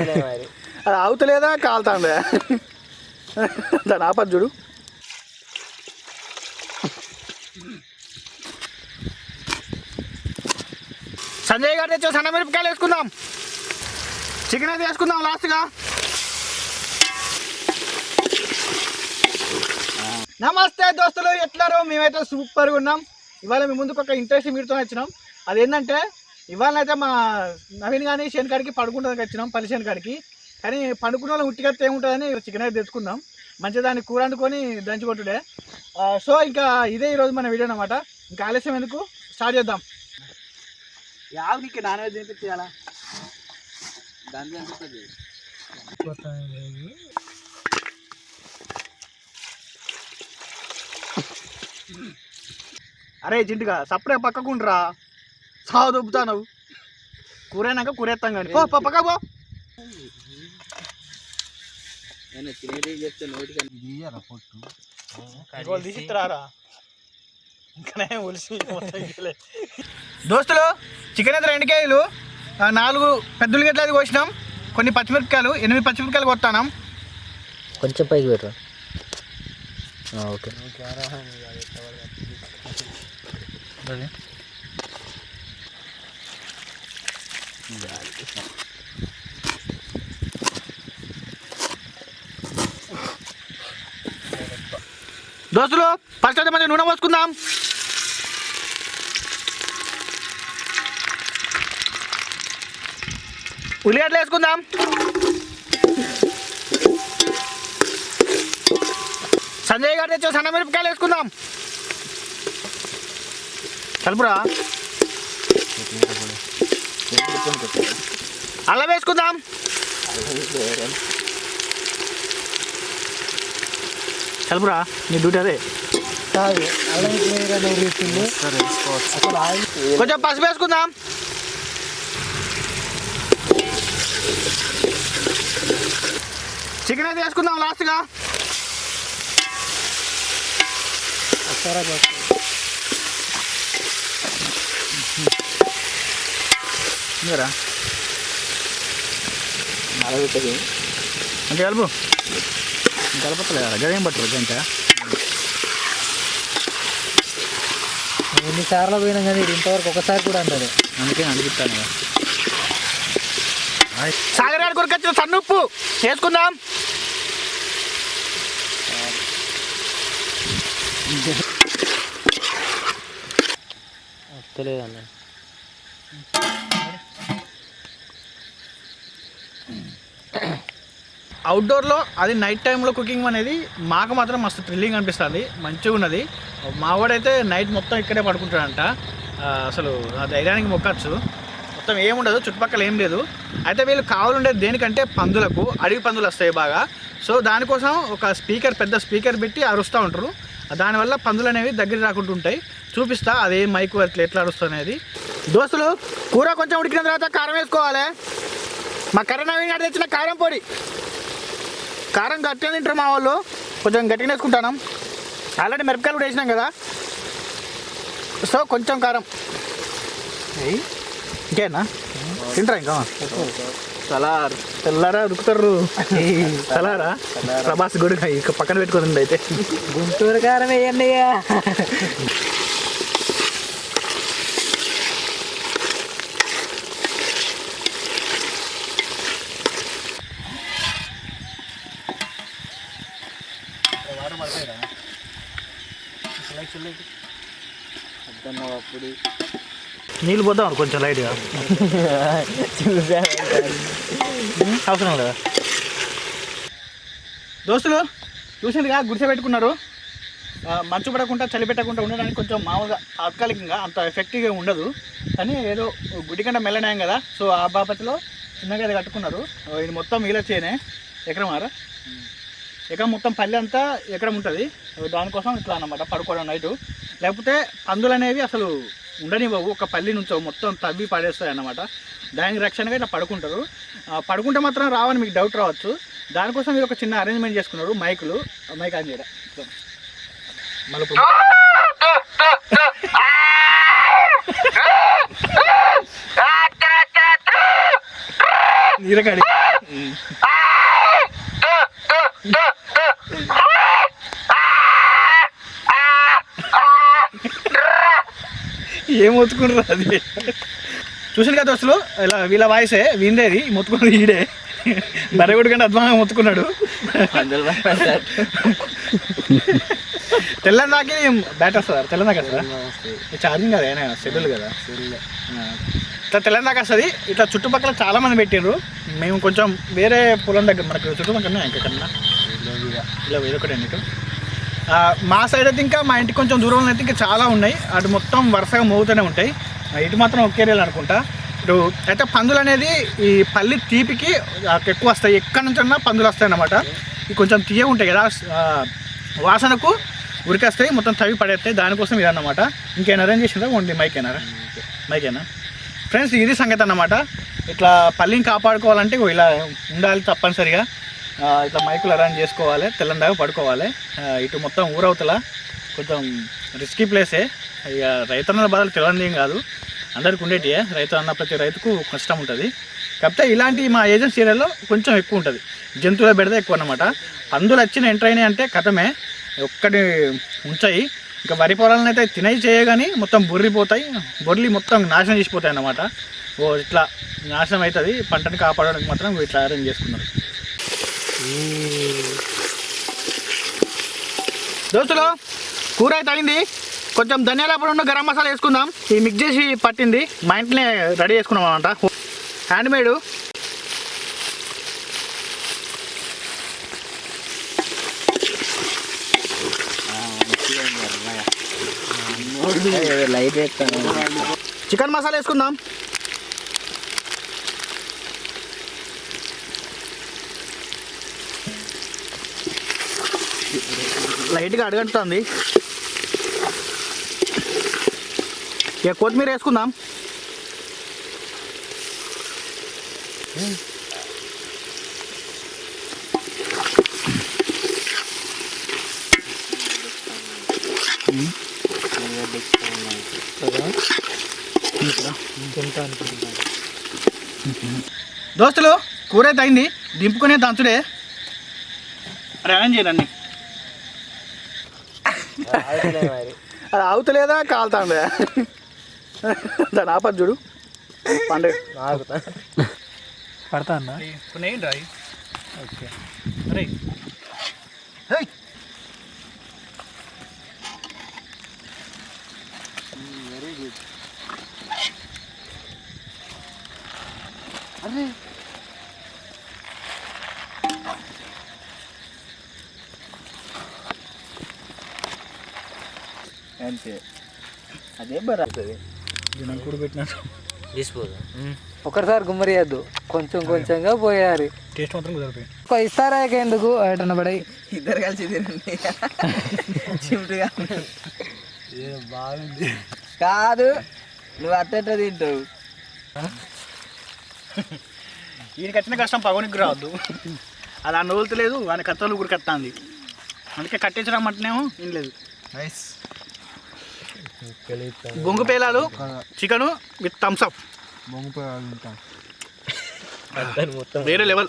మరి అది అవుతలేదా కాలుతాండే దాని ఆపదు చూడు. సంజయ్ గారు తెచ్చే సన్న మిరపకాయలు వేసుకుందాం. చికెన్ అయితే వేసుకుందాం లాస్ట్గా. నమస్తే దోస్తులు ఎట్లారో? మేమైతే సూపర్గా ఉన్నాం. ఇవాళ మీ ముందుకు ఒక ఇంట్రెస్ట్ మీరుతో వచ్చినాం. అదేంటంటే ఇవాళ అయితే మా నవీన్ కానీ శనికాడికి పడుకుంటానికి వచ్చినాం పల్లి శనికాడికి కానీ పండుకున్న వాళ్ళు ఉట్టికత్తే ఏముంటుందని చికెన్ అయితే తెచ్చుకుందాం మంచిగా దాన్ని కూర వండుకొని దంచుకొట్టుడే సో ఇంకా ఇదే ఈరోజు మన వీడియో అనమాట ఇంకా ఆలస్యం ఎందుకు? స్టార్ట్ చేద్దాం. యావ నీకు నాన్ వెజ్ తినిపించాలా? అరే చింటిగా సప్పుడే పక్కకుండ్రా. సావు దొబ్బుతా నువ్వు కూరైనాక కూరేస్తాం కానీ పో పో, పక్క పో. నేను తినేటి చెప్తే నోటికి వాళ్ళు తీసిస్తారా ఇంకనే ఒలిసి మొత్తం ఇయ్యలే. దోస్తులు చికెన్ అయితే రెండు కేజీలు. నాలుగు పెద్ద ఉల్లిగడ్డలు అది కోసినాం. కొన్ని పచ్చిమిరపకాయలు ఎనిమిది పచ్చిమిరపకాయలు కొట్టాం కొంచెం పైకి పెట్టు. ఓకే. దోస్తులు ఫస్ట్ అయితే మంచిగా నూనె పోసుకుందాం. ఉల్లిగడ్డలు వేసుకుందాం. సంజయ్ గారు తెచ్చే సన్న మిరపకాయలు వేసుకుందాం. కలుపురా. అల్లం వేసుకుందాం కలుపురా నీ డ్యూటీ అదే కొంచెం పసుపు వేసుకుందాం చికెన్ అయితే వేసుకుందాం లాస్ట్గా మీరా నలభై అంటే కలుపు. కలపట్లేదు గదేం పట్టరు గంట ఎన్నిసార్లు పోయినా కానీ ఇంతవరకు ఒకసారి కూడా అంటారు అందుకే అనిపిస్తాను సాగర్ గారి కొరకు వచ్చిన సన్నుప్పు వేసుకుందాం తెలియదు అన్న అవుట్డోర్లో అది నైట్ టైంలో కుకింగ్ అనేది మాకు మాత్రం మస్తు థ్రిల్లింగ్ అనిపిస్తుంది. మంచిగా ఉన్నది. మావాడైతే నైట్ మొత్తం ఇక్కడే పడుకుంటాడంట. అసలు ఆ ధైర్యానికి మొక్కచ్చు. మొత్తం ఏముండదు చుట్టుపక్కల ఏం లేదు. అయితే వీళ్ళు కావాలండేది దేనికంటే పందులకు అడవి పందులు వస్తాయి బాగా. సో దానికోసం ఒక స్పీకర్ పెద్ద స్పీకర్ పెట్టి అరుస్తూ ఉంటారు. దానివల్ల పందులు అనేవి దగ్గర రాకుండా ఉంటాయి చూపిస్తా అదే మైక్ అట్లా ఎట్లా అరుస్తుంది అనేది. దోస్తులు కూర కొంచెం ఉడికిన తర్వాత కారం వేసుకోవాలి. మా కరోనా గారు తెచ్చిన కారం పొడి. కారం గట్టిగా తింటారు మా వాళ్ళు. కొంచెం గట్టిగా వేసుకుంటాను. ఆల్రెడీ మిరపకాయలు కూడా వేసినాం కదా. సో కొంచెం కారం. ఏయ్, ఇంకేనా? తింటారా ఇంకా? సలార్ తెల్లారా ఉరుకుతారు. తెల్లారా? ప్రభాస్ గుడి ఇక పక్కన పెట్టుకుంది అయితే. గుంటూరు కారం వేయండి అప్పుడు నీళ్ళు పోద్దాం కొంచెం లైట్గా అవసరం లేదా? దోస్తులు చూసిందిగా గుడిసె పెట్టుకున్నారు. మంచు పడకుండా చలి పెట్టకుండా ఉండడానికి కొంచెం మామూలుగా తాత్కాలికంగా అంత ఎఫెక్టివ్గా ఉండదు. కానీ ఏదో గుడి కంటే మెల్లనాయం కదా సో ఆ బాపతిలో చిన్నగా ఇది కట్టుకున్నారు. ఇది మొత్తం వీళ్ళ చేయనే ఎకరం ఆరా? ఎకరం మొత్తం పల్లె అంతా ఎకరం ఉంటుంది. దానికోసం ఇట్లా అన్నమాట పడుకోవడం నైటు లేకపోతే పందులు అనేవి అసలు ఉండనివ్వవు ఒక పల్లి నుంచి మొత్తం తవ్వి పడేస్తాయి అన్నమాట. దానికి రక్షణగా ఇట్లా పడుకుంటారు. పడుకుంటే మాత్రం రావని మీకు డౌట్ రావచ్చు. దానికోసం మీరు ఒక చిన్న అరేంజ్మెంట్ చేసుకున్నారు మైకులు మైక్ ఆన్ చేయరా? మళ్ళీ నీరకాడి. ఏం మొత్తుకుంటారు అది? చూసిన కదా దోస్తులు? ఇలా వీళ్ళ వాయిసే వీందేది మొత్తుకున్నది ఈడే. బరగుడి కంటే అద్భుతంగా మొత్తుకున్నాడు. తెల్లందాకి బ్యాట్ వస్తుందా? తెల్లందాక వస్తుందా? ఛార్జింగ్ కదా అయినా షెడ్యూల్ కదా. ఇట్లా తెల్లందాక వస్తుంది. ఇట్లా చుట్టుపక్కల చాలా మంది పెట్టిండ్రు. మేము కొంచెం వేరే పొలం దగ్గర మనకు చుట్టుపక్కల ఇంకా కన్నా ఇలా వేరొకటి అండి మా సైడ్ అయితే ఇంకా మా ఇంటికి కొంచెం దూరంలో అయితే ఇంకా చాలా ఉన్నాయి. అటు మొత్తం వరుసగా మోగుతూనే ఉంటాయి. ఇటు మాత్రం ఒకే ఏరియాలో అనుకుంటా. ఇటు అయితే పందులు అనేది ఈ పల్లి తీపికి ఎక్కువ వస్తాయి. ఎక్కడి నుంచి అన్నా పందులు వస్తాయి అన్నమాట. ఇవి కొంచెం తీయ ఉంటాయి కదా. వాసనకు ఉరికేస్తాయి. మొత్తం తవి పడేస్తాయి. దానికోసం ఇది అన్నమాట. ఇంకేనా అరేంజ్ చేసిందా ఓన్లీ మైకేనారా మైకేనా ఫ్రెండ్స్ ఇది సంగతి అన్నమాట. ఇట్లా పల్లిని కాపాడుకోవాలంటే ఇలా ఉండాలి తప్పనిసరిగా. ఇట్లా మైకులు అరేంజ్ చేసుకోవాలి తెల్లందాగా పడుకోవాలి. ఇటు మొత్తం ఊరవతల కొంచెం రిస్కీ ప్లేసే ఇక రైతన్న బాధలు తెలియదు ఏం కాదు. అందరికి ఉండేటియే. రైతు అన్న ప్రతి రైతుకు కష్టం ఉంటుంది. కాకపోతే ఇలాంటి మా ఏజెన్సీ ఏరియాలో కొంచెం ఎక్కువ ఉంటుంది. జంతువుల బెడద ఎక్కువ అనమాట పందులు వచ్చిన ఎంటర్ అయినాయి అంటే కథమే. ఒక్కటి ఉంచాయి. ఇంకా వరి పొలాలను అయితే తినై చేయగాని మొత్తం బొర్రిపోతాయి. బొర్లి మొత్తం నాశనం చేసిపోతాయి అన్నమాట. ఓ ఇట్లా నాశనం అవుతుంది. పంటని కాపాడడానికి మాత్రం ఇట్లా అరేంజ్ చేసుకున్నారు. దోస్తులు కూర అయితే అయింది. కొంచెం ధనియాల పొడి గరం మసాలా వేసుకుందాం. ఈ మిక్స్ చేసి పట్టింది. మా ఇంట్లోనే రెడీ చేసుకున్నాం అనమాట హ్యాండ్ మేడ్ ఏదో లైట్ ఎత్తాను చికెన్ మసాలా వేసుకుందాం. లైట్గా అడగంటుంది. ఇక కొత్తిమీర వేసుకుందాం. దోస్తులు కూర అయితే అయింది. దింపుకునే దంచుడే. అరే అరేంజ్ చేయండి అది అవుతలేదా? కాలుతాండే. దాని ఆపద చూడు. పండుగ ఆగుతా పడతా అన్న కొన్ని ఏంటి రాయి? ఓకే అరే వెరీ గుడ్ అంతే. అదే బరా. అవుతుంది దినం కూడా ఒకసారి గుమ్మరియద్దు కొంచెం కొంచెంగా పోయారు. టేస్ట్ మాత్రం కుదిరిపోయింది ఒక ఇస్తారా ఎందుకు ఎటన్న పడి. ఇద్దరు కలిసి తినండి. చిమ్టుగా బాగుంది. కాదు. నువ్వు అట్టట తింటావు? ఈయన కట్టిన కష్టం పగనికి రావద్దు. అది ఆ నవ్వుతలేదు ఆయన కత్తలు కూడా కట్టాంది అందుకే కట్టించడం అంటేనేమో ఏం లేదు నైస్ బొంగు పేలాలు చికెను విత్ థమ్స్ అప్. మొత్తం. వేరే లెవెల్.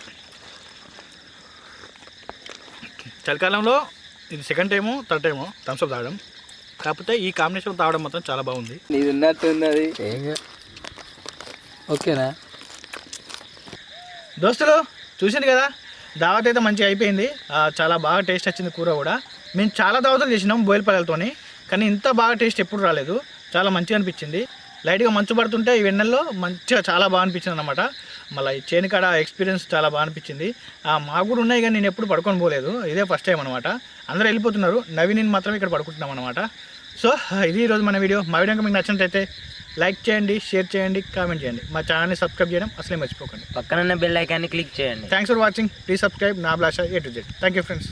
చలికాలంలో ఇది second time third time Thums Up తాగడం. కాకపోతే ఈ కాంబినేషన్ తాగడం మాత్రం చాలా బాగుంది. నీది ఉన్నట్టు ఉన్నది. ఓకేనా? దోస్తులు చూసింది కదా? దావత్ అయితే మంచిగా అయిపోయింది. ఆ, చాలా బాగా టేస్ట్ వచ్చింది కూర కూడా. మేము చాలా దావతలు చేసినాం బోయిలపల్లెలతోని. కానీ ఇంత బాగా టేస్ట్ ఎప్పుడు రాలేదు. చాలా మంచిగా అనిపించింది. లైట్గా మంచు పడుతుంటే ఈ వెన్నెల్లో మంచిగా చాలా బాగా అనిపించింది అనమాట మళ్ళీ ఈ చేను కాడ ఎక్స్పీరియన్స్ చాలా బాగా అనిపించింది. ఆ, మాకు కూడా ఉన్నాయి కానీ నేను ఎప్పుడు పడుకొని పోలేదు. ఇదే ఫస్ట్ టైం అనమాట అందరూ వెళ్ళిపోతున్నారు. నవి నేను మాత్రం ఇక్కడ పడుకుంటున్నాం అనమాట సో ఇది ఈరోజు మన వీడియో మా వీడియో మీకు నచ్చినట్లయితే లైక్ చేయండి షేర్ చేయండి కామెంట్ చేయండి. మా ఛానల్ని సబ్స్క్రైబ్ చేయడం అసలే మర్చిపోకండి. పక్కన బెల్ ఐకాన్ని క్లిక్ చేయండి. Thanks for watching please subscribe నా బ్లాషా A to Z thank you friends